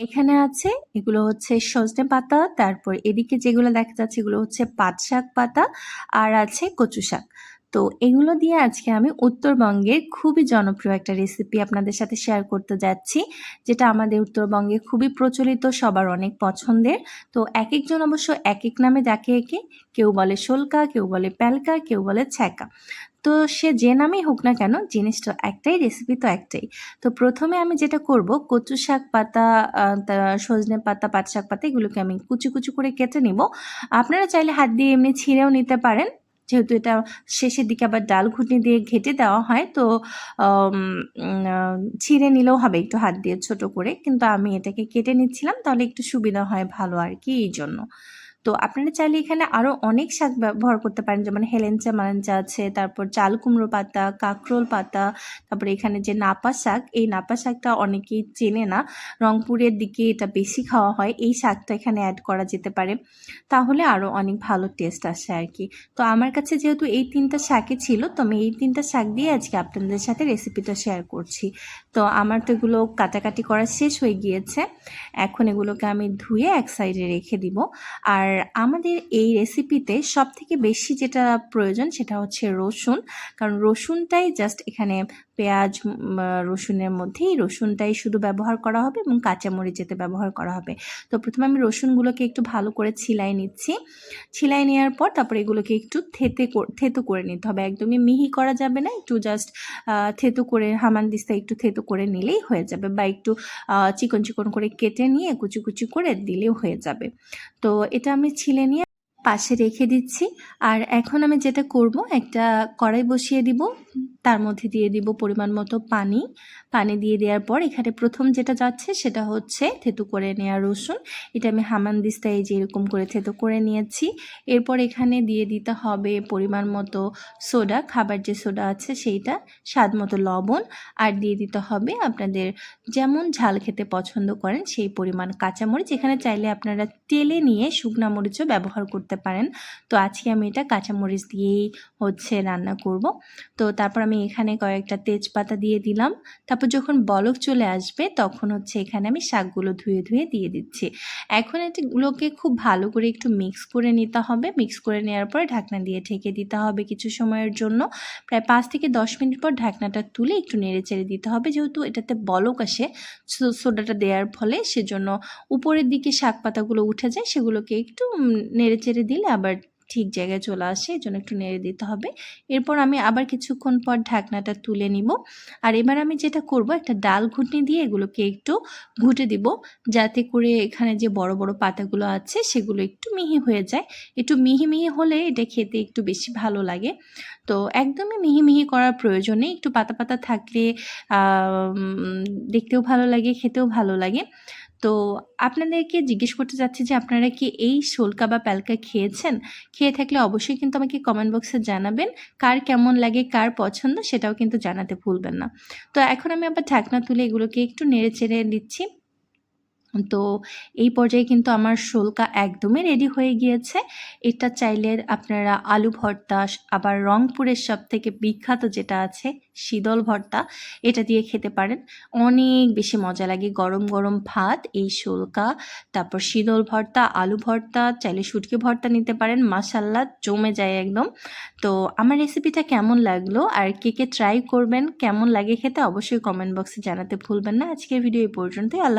এখানে আছে, এগুলো হচ্ছে সজনে পাতা, তারপর এদিকে যেগুলো দেখা যাচ্ছে এগুলো হচ্ছে পাট শাক পাতা, আর আছে কচু শাক তো এগুলো দিয়ে আজকে আমি উত্তরবঙ্গের খুবই জনপ্রিয় একটা রেসিপি আপনাদের সাথে শেয়ার করতে যাচ্ছি, যেটা আমাদের উত্তরবঙ্গে খুবই প্রচলিত, সবার অনেক পছন্দের। তো এক একজন অবশ্য এক এক নামে ডাকে একে, কেউ বলে শোলকা, কেউ বলে প্যালকা, কেউ বলে ছ্যাঁকা। তো সে যে নামেই হোক না কেন জিনিসটা একটাই রেসিপি তো একটাই। তো প্রথমে আমি যেটা করব, কচু শাক পাতা সজনে পাতা, পাট শাক পাতা, এগুলোকে আমি কুচি কুচি করে কেটে নিব। আপনারা চাইলে হাত দিয়ে এমনি ছিঁড়েও নিতে পারেন। যেহেতু এটা শেষের দিকে আবার ডাল ঘুটনি দিয়ে ঘেটে দেওয়া হয়, তো ছিঁড়ে নিলেও হবে একটু হাত দিয়ে ছোট করে। কিন্তু আমি এটাকে কেটে নিচ্ছিলাম, তাহলে একটু সুবিধা হয় ভালো আর কি, এই জন্য। তো আপনারা চাইলে এখানে আরও অনেক শাক ব্যবহার করতে পারেন। যেমন হেলেঞ্চা মালেঞ্চা আছে, তারপর চাল কুমড়ো পাতা, কাঁকরোল পাতা, তারপরে এখানে যে নাপা শাক, এই নাপা শাকটা অনেকেই চেনে না। রংপুরের দিকে এটা বেশি খাওয়া হয়, এই শাকটা এখানে অ্যাড করা যেতে পারে। তাহলে আরও অনেক ভালো টেস্ট আসে আর কি। তো আমার কাছে যেহেতু এই তিনটা শাকই ছিল, তো আমি এই তিনটা শাক দিয়ে আজকে আপনাদের সাথে রেসিপিটা শেয়ার করছি। তো আমার তো এগুলো কাটাকাটি করা শেষ হয়ে গিয়েছে। এখন এগুলোকে আমি ধুয়ে এক সাইডে রেখে দিব। আর আমাদের এই রেসিপিতে সব থেকে বেশি যেটা প্রয়োজন সেটা হচ্ছে রসুন। কারণ রসুনটাই জাস্ট এখানে পেঁয়াজ রসুনের মধ্যেই রসুনটাই শুধু ব্যবহার করা হবে এবং কাঁচামরিচ যেতে ব্যবহার করা হবে। তো প্রথমে আমি রসুনগুলোকে একটু ভালো করে ছিলাই নিচ্ছি। ছিলাই নেওয়ার পর তারপরে এগুলোকে একটু থেতে থেতো করে নিতে হবে। একদমই মিহি করা যাবে না, একটু জাস্ট থেতো করে, হামান দিস্তা একটু থেতো করে নিলেই হয়ে যাবে বা একটু চিকন চিকন করে কেটে নিয়ে কুচি কুচি করে দিলেও হয়ে যাবে। তো এটা আমি ছিলে নিয়ে পাশে রেখে দিচ্ছি। আর এখন আমি যেটা করব, একটা কড়াই বসিয়ে দিব। তার মধ্যে দিয়ে দিব পরিমাণ মতো পানি। পানি দিয়ে দেওয়ার পর এখানে প্রথম যেটা যাচ্ছে সেটা হচ্ছে থেতু করে নেওয়া রসুন। এটা আমি হামান দিস্তায় যে এরকম করে থেতু করে নিয়েছি। এরপর এখানে দিয়ে দিতে হবে পরিমাণ মতো সোডা, খাবার যে সোডা আছে সেইটা, স্বাদ মতো লবণ। আর দিয়ে দিতে হবে আপনাদের যেমন ঝাল খেতে পছন্দ করেন সেই পরিমাণ কাঁচামরিচ। এখানে চাইলে আপনারা তেলে নিয়ে শুকনা মরিচও ব্যবহার করতে পারেন। তো আজকে আমি এটা কাঁচামরিচ দিয়েই হচ্ছে রান্না করব। তো তারপর আমি এখানে কয়েকটা তেজপাতা দিয়ে দিলাম। তারপর যখন বলক চলে আসবে, তখন হচ্ছে এখানে আমি শাকগুলো ধুয়ে ধুয়ে দিয়ে দিচ্ছি। এখন এটিগুলোকে খুব ভালো করে একটু মিক্স করে নিতে হবে। মিক্স করে নেওয়ার পর ঢাকনা দিয়ে ঢেকে দিতে হবে কিছু সময়ের জন্য। প্রায় পাঁচ থেকে দশ মিনিট পর ঢাকনাটা তুলে একটু নেড়ে চেড়ে দিতে হবে। যেহেতু এটাতে বলক আসে সোডাটা দেওয়ার ফলে সেজন্য উপরের দিকে শাক পাতাগুলো উঠে যায়, সেগুলোকে একটু নেড়ে চেড়ে দিলে আবার ঠিক জায়গায় চলে আসে এই জন্য একটু নেড়ে দিতে হবে। এরপর আমি আবার কিছুক্ষণ পর ঢাকনাটা তুলে নিব। আর এবার আমি যেটা করব, একটা ডাল ঘুটনি দিয়ে এগুলোকে একটু ঘুটে দিব, যাতে করে এখানে যে বড় বড় পাতাগুলো আছে, সেগুলো একটু মিহি হয়ে যায়। একটু মিহি মিহি হলে এটা খেতে একটু বেশি ভালো লাগে। তো একদমই মিহি মিহি করার প্রয়োজন নেই। একটু পাতা পাতা থাকলে দেখতেও ভালো লাগে, খেতেও ভালো লাগে। তো আপনাদেরকে জিজ্ঞেস করতে চাচ্ছি যে আপনারা কি এই শোলকা বা প্যালকা খেয়েছেন? খেয়ে থাকলে অবশ্যই কিন্তু আমাকে কমেন্ট বক্সে জানাবেন। কার কেমন লাগে, কার পছন্দ সেটাও কিন্তু জানাতে ভুলবেন না। তো এখন আমি আবার ঢাকনা তুলে এগুলোকে একটু নেড়ে চেড়ে দিচ্ছি তো এই পর্যায়ে কিন্তু আমার শোলকা একদমই রেডি হয়ে গিয়েছে। এটা চাইলে আপনারা আলু ভর্তা, আবার রংপুরের সব থেকে বিখ্যাত যেটা আছে, শীতল ভর্তা, এটা দিয়ে খেতে পারেন। অনেক বেশি মজা লাগে, গরম গরম ভাত, এই শোলকা, তারপর শীতল ভর্তা, আলু ভর্তা, চাইলে শুটকি ভর্তা নিতে পারেন মাসাল্লা জমে যায় একদম। তো আমার রেসিপিটা কেমন লাগল আর কে কে ট্রাই করবেন, কেমন লাগে খেতে অবশ্যই কমেন্ট বক্সে জানাতে ভুলবেন না। আজকের ভিডিও এই পর্যন্তই, আল্লাহ